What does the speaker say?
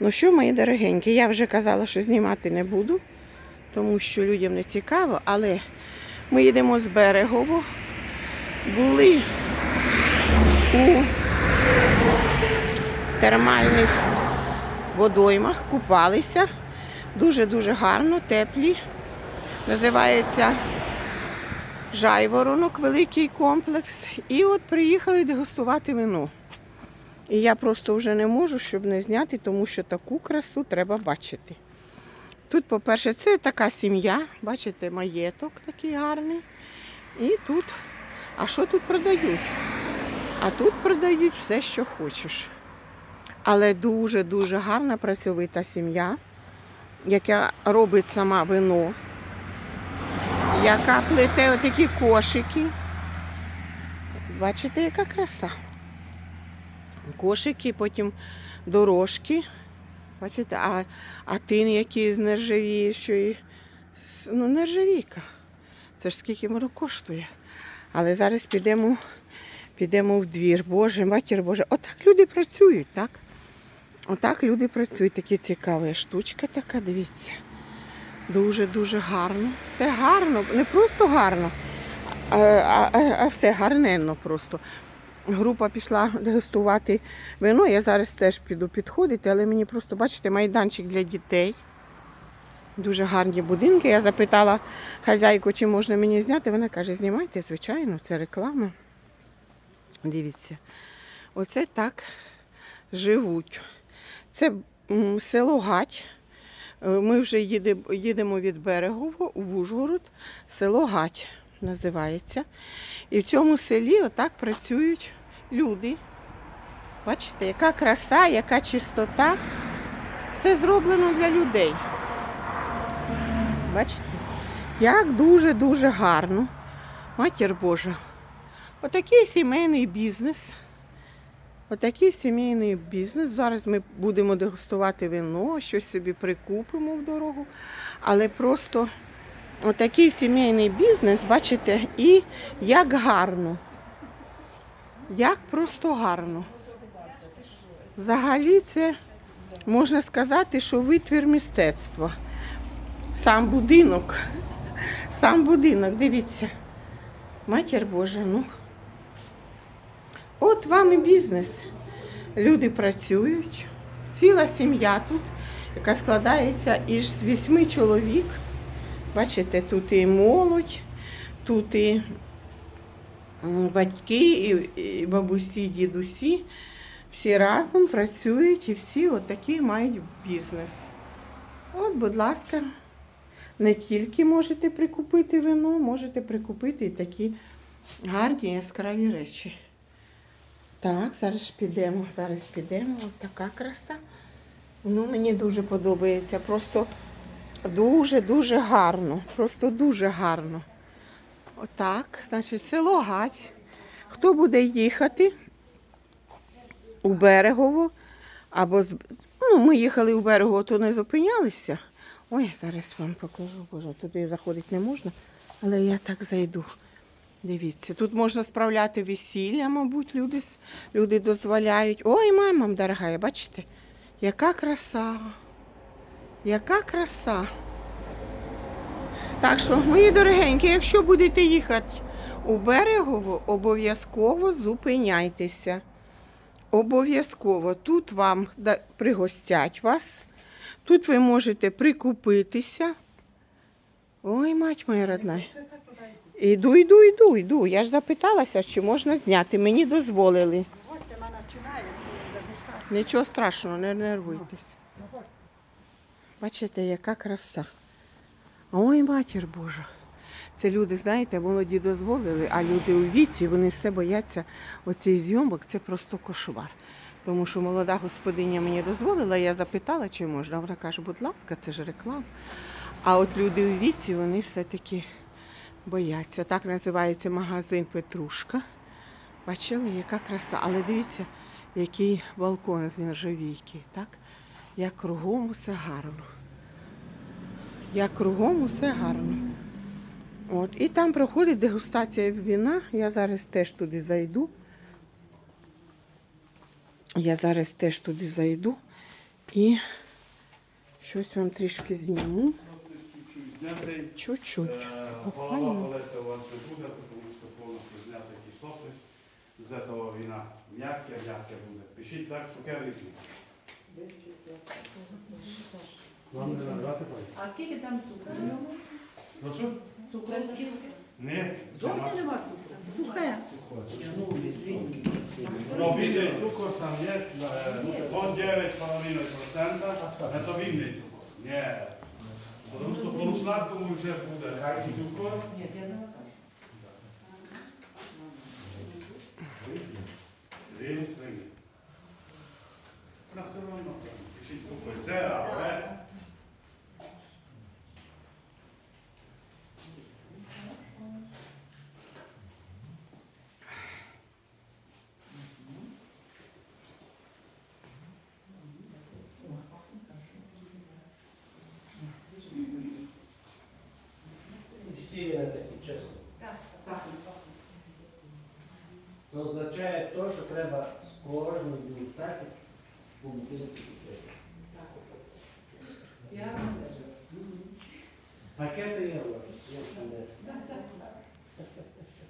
Ну що, мої дорогенькі, я вже казала, що знімати не буду, тому що людям не цікаво, але ми їдемо з берегово. Були у термальних водоймах, купалися. Дуже-дуже гарно, теплі. Називається Жайворонок, великий комплекс. І от приїхали дегустувати вино. І я просто вже не можу, щоб не зняти, тому що таку красу треба бачити. Тут, по-перше, це така сім'я, бачите, маєток такий гарний. І тут, а що тут продають? А тут продають все, що хочеш. Але дуже-дуже гарна працьовита сім'я, яка робить сама вино, яка плете отакі кошики. Бачите, яка краса. Кошики, потім дорожки. Бачите, а, а тин який з нержавіючої. Ну, нержавійка. Це ж скільки воно коштує. Але зараз підемо, підемо в двір. Боже, матір Боже. Отак люди працюють, так? Отак люди працюють. Такі цікава штучка така, дивіться. Дуже-дуже гарно. Все гарно, не просто гарно, а, а- а все гарненно просто. Група пішла дегустувати вино. Я зараз теж піду підходити, але мені просто, бачите, майданчик для дітей. Дуже гарні будинки. Я запитала хазяйку, чи можна мені зняти. Вона каже, знімайте, звичайно, це реклама. Дивіться. Оце так живуть. Це село Гать. Е, Ми вже їдемо від Берегово в Ужгород. Село Гать називається. І в цьому селі отак працюють люди. Бачите, яка краса, яка чистота. Все зроблено для людей. Бачите? Як дуже-дуже гарно. Матір Божа. Отакий сімейний бізнес. Отакий сімейний бізнес. Зараз ми будемо дегустувати вино, щось собі прикупимо в дорогу. Але просто отакий сімейний бізнес, бачите, і як гарно. Як просто гарно. Взагалі це можна сказати, що витвір мистецтва. Сам будинок. Сам будинок, дивіться. Матір Божа, ну. От вам і бізнес. Люди працюють. Ціла сім'я тут, яка складається із вісьми чоловік. Бачите, тут і молодь, тут і батьки, і, і бабусі, дідусі. Всі разом працюють і всі отакий мають бізнес. От, будь ласка, не тільки можете прикупити вино, можете прикупити і такі гарні яскраві речі. Так, зараз підемо, зараз підемо. Ось така краса. Ну, мені дуже подобається. Просто дуже-дуже гарно. Просто дуже гарно. Отак, значить, село Гать. Хто буде їхати у Берегово, або ну, ми їхали у Берегово, то не зупинялися. Ой, зараз вам покажу, боже, туди заходити не можна, але я так зайду. Дивіться, тут можна справляти весілля, мабуть, люди, люди дозволяють. Ой, мама дорога, бачите, яка краса. Яка краса. Так що, мої дорогенькі, якщо будете їхати у Берегово, обов'язково зупиняйтеся. Обов'язково. Тут вам пригостять вас. Тут ви можете прикупитися. Ой, мать моя родна. Іду, йду, йду, йду. Я ж запиталася, чи можна зняти. Мені дозволили. Нічого страшного, не нервуйтесь. Бачите, яка краса. Ой, матір Божа. Це люди, знаєте, молоді дозволили, а люди у віці, вони все бояться оцей зйомок, це просто кошмар. Тому що молода господиня мені дозволила, я запитала, чи можна. Вона каже, будь ласка, це ж реклама. А от люди у віці, вони все-таки бояться. Так називається магазин Петрушка. Бачили, яка краса. Але дивіться, який балкон з нержавійки, так? Як кругом усе гарно. Як кругом усе гарно. От, і там проходить дегустація вина. Я зараз теж туди зайду. Я зараз теж туди зайду І щось вам трішки зніму. Чуть-чуть. Е, Голова болити у вас не буде, тому що повністю знятий кислотність. З этого вина м'яке, м'яке буде. Пишіть так, цукер різний. Вам не назвати пані? А скільки там цукру в ньому? Прошу? Цукру скільки? Ні. Зовсім нема цукру. Сухе. No, vinný cukor tam je, eh, od 9,5%, je to vinný cukor. Nie. Потому что по сладкому вже буде який цукор. Ні, я завантажу. Різний. На все одно. Пишіть букви З, А, С. Сіля такі чесно. Так, так. Це означає те, що треба з кожної дегустації по бутилці купити. Я завантажу. Пакети є у вас. Так, так.